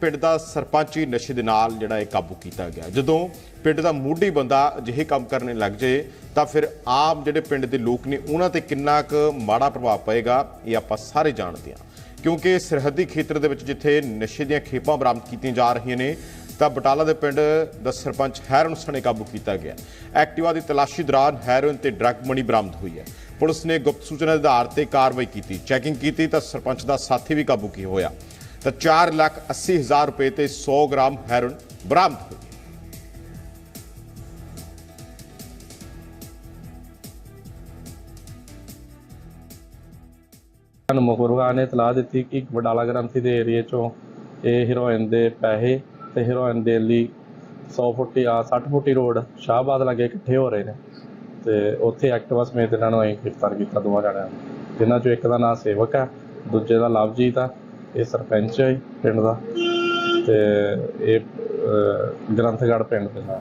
ਪਿੰਡ ਦਾ ਸਰਪੰਚ ਹੀ ਨਸ਼ੇ ਦੇ ਨਾਲ ਜਿਹੜਾ ਇਹ ਕਾਬੂ ਕੀਤਾ ਗਿਆ। ਜਦੋਂ ਪਿੰਡ ਦਾ ਮੋਢੀ ਬੰਦਾ ਅਜਿਹੇ ਕੰਮ ਕਰਨੇ ਲੱਗ ਜੇ, ਤਾਂ ਫਿਰ ਆਮ ਜਿਹੜੇ ਪਿੰਡ ਦੇ ਲੋਕ ਨੇ, ਉਹਨਾਂ ਤੇ ਕਿੰਨਾ ਕੁ ਮਾੜਾ ਪ੍ਰਭਾਵ ਪਏਗਾ, ਇਹ ਆਪਾਂ ਸਾਰੇ ਜਾਣਦੇ ਹਾਂ। ਕਿਉਂਕਿ ਸਰਹੱਦੀ ਖੇਤਰ ਦੇ ਵਿੱਚ ਜਿੱਥੇ ਨਸ਼ੇ ਦੀਆਂ ਖੇਪਾਂ ਬਰਾਮਦ ਕੀਤੀਆਂ ਜਾ ਰਹੀਆਂ ਨੇ, ਤਾਂ ਬਟਾਲਾ ਦੇ ਪਿੰਡ ਦਾ ਸਰਪੰਚ ਹੈਰੋਨ ਸਣੇ ਕਾਬੂ ਕੀਤਾ ਗਿਆ। ਐਕਟਿਵਾ ਦੀ ਤਲਾਸ਼ੀ ਦੌਰਾਨ ਹੈਰੋਇਨ ਤੇ ਡਰੱਗ ਮਣੀ ਬਰਾਮਦ ਹੋਈ ਹੈ। ਪੁਲਿਸ ਨੇ ਗੁਪਤ ਸੂਚਨਾ ਦੇ ਆਧਾਰ ਤੇ ਕਾਰਵਾਈ ਕੀਤੀ, ਚੈਕਿੰਗ ਕੀਤੀ, ਤਾਂ ਸਰਪੰਚ ਦਾ ਸਾਥੀ ਵੀ ਕਾਬੂ ਕੀ ਹੋਇਆ। ਤਾਂ 4 ਲੱਖ 80 ਹਜ਼ਾਰ ਰੁਪਏ ਤੇ 100 ਗ੍ਰਾਮ ਹੈਰੋਇਨ ਬਰਾਮਦ ਹੋਈ। ਸਾਨੂੰ ਮੁਖਬਰਾਂ ਨੇ ਇਤਲਾਹ ਦਿੱਤੀ ਕਿ ਵਡਾਲਾ ਗ੍ਰੰਥੀ ਦੇ ਏਰੀਏ ਚੋਂ ਇਹ ਹੀਰੋਇਨ ਦੇ ਪੈਸੇ ਤੇ ਹੀਰੋਇਨ ਦੇ ਲਈ 100 ਫੁੱਟੀ ਆ 60 ਫੁੱਟੀ ਰੋਡ ਸ਼ਾਹਬਾਦ ਲਾਗੇ ਇਕੱਠੇ ਹੋ ਰਹੇ ਨੇ ਤੇ ਉੱਥੇ ਐਕਟਿਵਾ ਸਮੇਤ ਇਹਨਾਂ ਨੂੰ ਅਸੀਂ ਗ੍ਰਿਫਤਾਰ ਕੀਤਾ ਦੋਵਾਂ ਜਣਿਆਂ ਨੂੰ। ਜਿਨ੍ਹਾਂ ਚੋਂ ਇੱਕ ਦਾ ਨਾਮ ਸੇਵਕ ਹੈ ਦੂਜੇ ਦਾ ਲਵਜੀਤ ਆ ਇਹ ਸਰਪੰਚ ਹੈ ਪਿੰਡ ਦਾ ਤੇ ਇਹ ਗ੍ਰੰਥਗੜ੍ਹ ਪਿੰਡ ਦੇ ਨਾਲ।